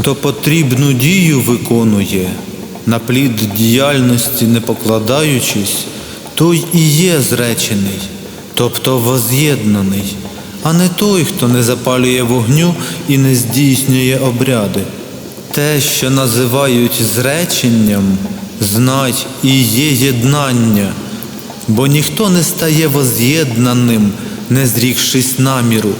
Хто потрібну дію виконує, на плід діяльності не покладаючись, той і є зречений, тобто воз'єднаний, а не той, хто не запалює вогню і не здійснює обряди. Те, що називають зреченням, знать і є єднання, бо ніхто не стає воз'єднаним, не зрікшись наміру.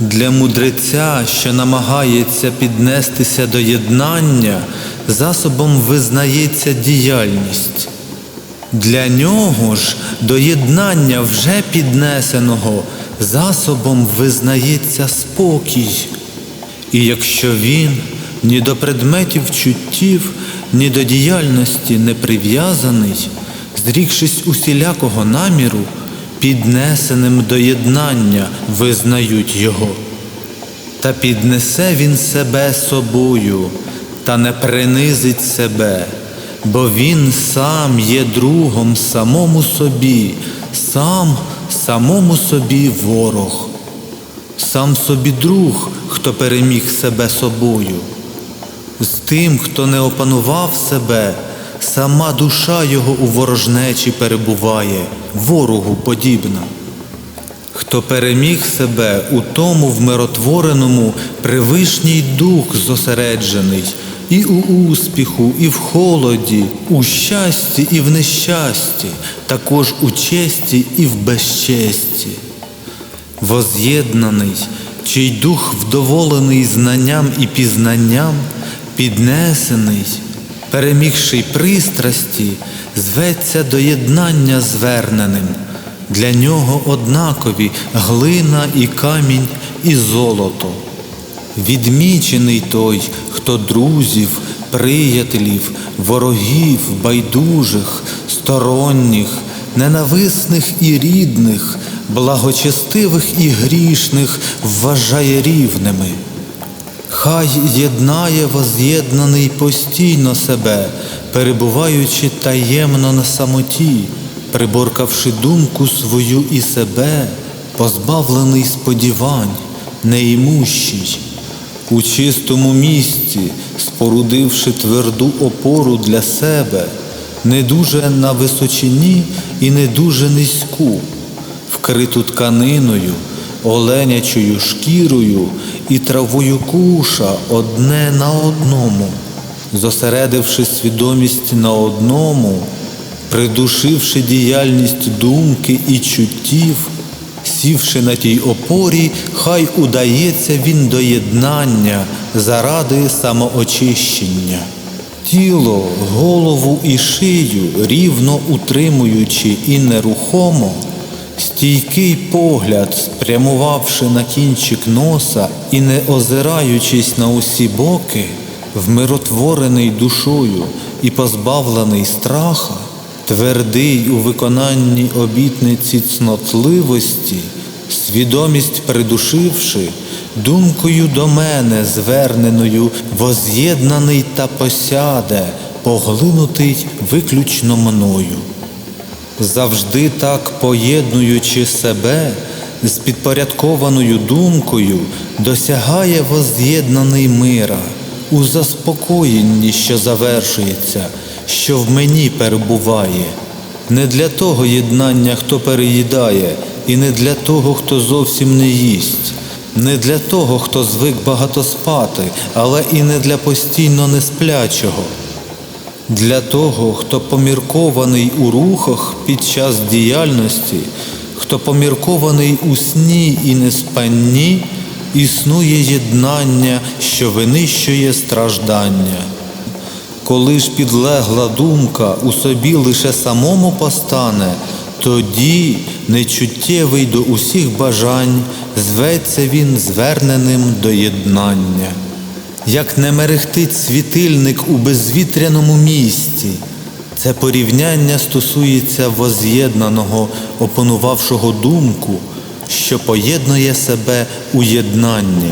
Для мудреця, що намагається піднестися до єднання, засобом визнається діяльність. Для нього ж до єднання вже піднесеного засобом визнається спокій. І якщо він ні до предметів чуттів, ні до діяльності не прив'язаний, зрікшись усілякого наміру, піднесеним до єднання визнають його. Та піднесе він себе собою, та не принизить себе, бо він сам є другом самому собі, сам самому собі ворог, сам собі друг, хто переміг себе собою. З тим, хто не опанував себе, сама душа його у ворожнечі перебуває, ворогу подібна. Хто переміг себе, у тому вмиротвореному привишній дух зосереджений, і у успіху, і в холоді, у щасті, і в нещасті, також у честі і в безчесті. Воз'єднаний, чий дух вдоволений знанням і пізнанням, піднесений, перемігший пристрасті, зветься до єднання зверненим. Для нього однакові глина і камінь, і золото. Відмічений той, хто друзів, приятелів, ворогів, байдужих, сторонніх, ненависних і рідних, благочестивих і грішних вважає рівними. Хай єднає воз'єднаний постійно себе, перебуваючи таємно на самоті, приборкавши думку свою і себе, позбавлений сподівань, неімущий, у чистому місці, спорудивши тверду опору для себе, не дуже на височині і не дуже низьку, вкриту тканиною, оленячою шкірою і травою куша одне на одному, зосередивши свідомість на одному, придушивши діяльність думки і чуттів, сівши на тій опорі, хай удається він до єднання заради самоочищення. Тіло, голову і шию, рівно утримуючи і нерухомо, стійкий погляд, спрямувавши на кінчик носа і не озираючись на усі боки, вмиротворений душою і позбавлений страха, твердий у виконанні обітниці цнотливості, свідомість придушивши, думкою до мене зверненою, воз'єднаний та посяде, поглинутий виключно мною. Завжди так поєднуючи себе з підпорядкованою думкою, досягає воз'єднаний мира у заспокоєнні, що завершується, що в мені перебуває. Не для того єднання, хто переїдає, і не для того, хто зовсім не їсть, не для того, хто звик багато спати, але і не для постійно несплячого. Для того, хто поміркований у рухах під час діяльності, хто поміркований у сні і неспанні, існує єднання, що винищує страждання. Коли ж підлегла думка у собі лише самому постане, тоді нечуттєвий до усіх бажань зветься він зверненим до єднання як не мерехтить світильник у безвітряному місці. Це порівняння стосується воз'єднаного, опанувавшого думку, що поєднує себе у єднанні,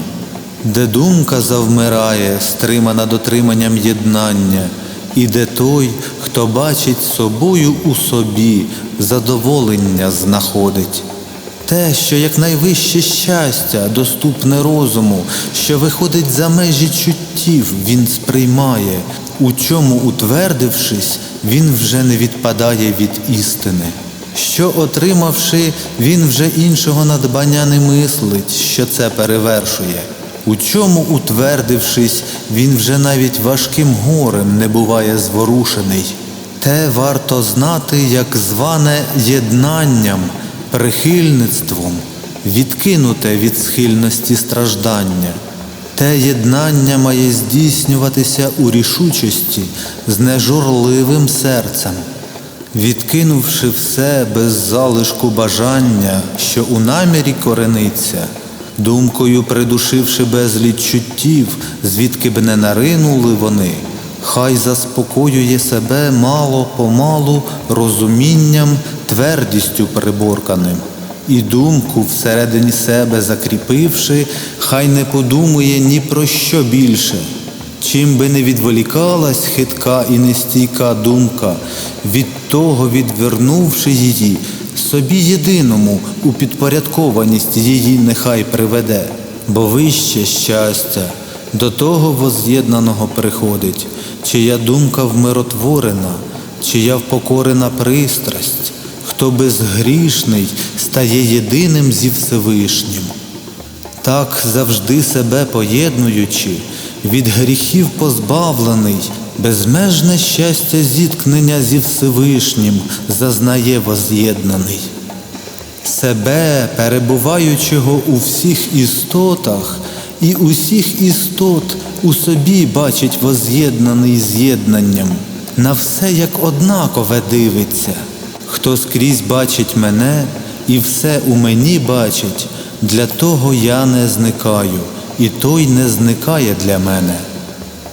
де думка завмирає, стримана дотриманням єднання, і де той, хто бачить собою у собі, задоволення знаходить. Те, що як найвище щастя, доступне розуму, що виходить за межі чуттів, він сприймає, у чому утвердившись, він вже не відпадає від істини. Що отримавши, він вже іншого надбання не мислить, що це перевершує. У чому утвердившись, він вже навіть важким горем не буває зворушений. Те варто знати, як зване єднанням, прихильництвом, відкинуте від схильності страждання. Те єднання має здійснюватися у рішучості з нежурливим серцем, відкинувши все без залишку бажання, що у намірі корениться, думкою придушивши безліч чуттів, звідки б не наринули вони, хай заспокоює себе мало помалу розумінням, твердістю приборканим. І думку всередині себе закріпивши, хай не подумує ні про що більше. Чим би не відволікалась хитка і нестійка думка, від того відвернувши її, собі єдиному у підпорядкованість її нехай приведе, бо вище щастя до того воз'єднаного приходить, чия думка вмиротворена, чия впокорена пристрасть, хто безгрішний стає єдиним зі Всевишнім. Так завжди себе поєднуючи, від гріхів позбавлений, безмежне щастя зіткнення зі Всевишнім зазнає воз'єднаний. Себе, перебуваючого у всіх істотах, і усіх істот у собі бачить воз'єднаний з'єднанням, на все як однакове дивиться. Хто скрізь бачить мене і все у мені бачить, для того я не зникаю, і той не зникає для мене.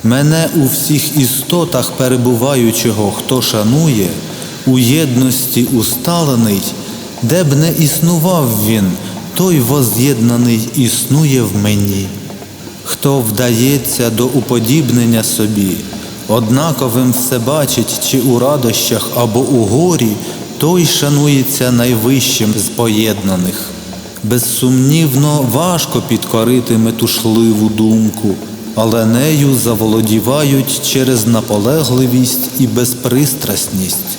Мене у всіх істотах перебуваючого, хто шанує, у єдності усталений, де б не існував він, той воз'єднаний існує в мені. Хто вдається до уподібнення собі, однаковим все бачить чи у радощах або у горі, той шанується найвищим з поєднаних. Безсумнівно важко підкорити метушливу думку, але нею заволодівають через наполегливість і безпристрасність.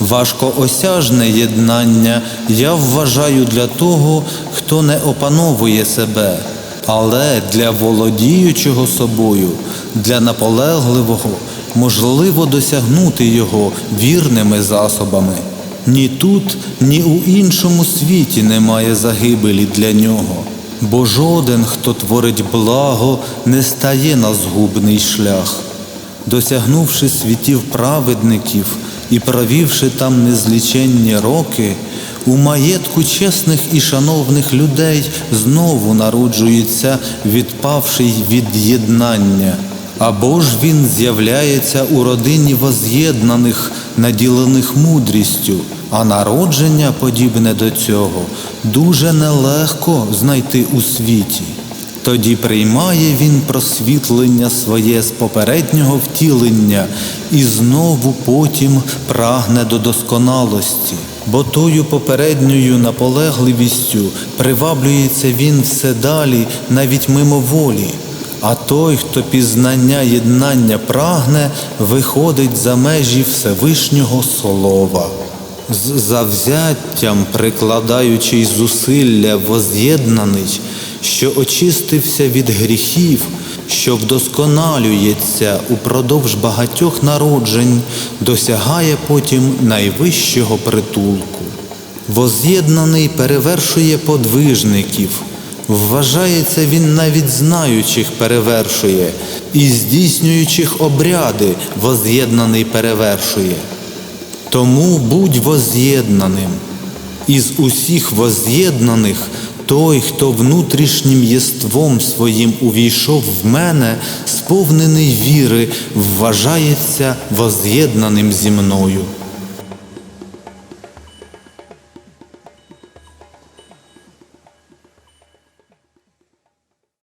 Важкоосяжне єднання я вважаю для того, хто не опановує себе, але для володіючого собою, для наполегливого можливо досягнути його вірними засобами. Ні тут, ні у іншому світі немає загибелі для нього, бо жоден, хто творить благо, не стає на згубний шлях. Досягнувши світів праведників і провівши там незліченні роки, у маєтку чесних і шановних людей знову народжується відпавший від єднання. Або ж він з'являється у родині воз'єднаних, наділених мудрістю, а народження, подібне до цього, дуже нелегко знайти у світі. Тоді приймає він просвітлення своє з попереднього втілення і знову потім прагне до досконалості, бо тою попередньою наполегливістю приваблюється він все далі, навіть мимоволі. А той, хто пізнання єднання прагне, виходить за межі Всевишнього Слова. З завзяттям, прикладаючи зусилля воз'єднаний, що очистився від гріхів, що вдосконалюється упродовж багатьох народжень, досягає потім найвищого притулку. Воз'єднаний перевершує подвижників. Вважається він навіть знаючих перевершує, і здійснюючих обряди воз'єднаний перевершує. Тому будь воз'єднаним. Із усіх воз'єднаних той, хто внутрішнім єством своїм увійшов в мене, сповнений віри, вважається воз'єднаним зі мною.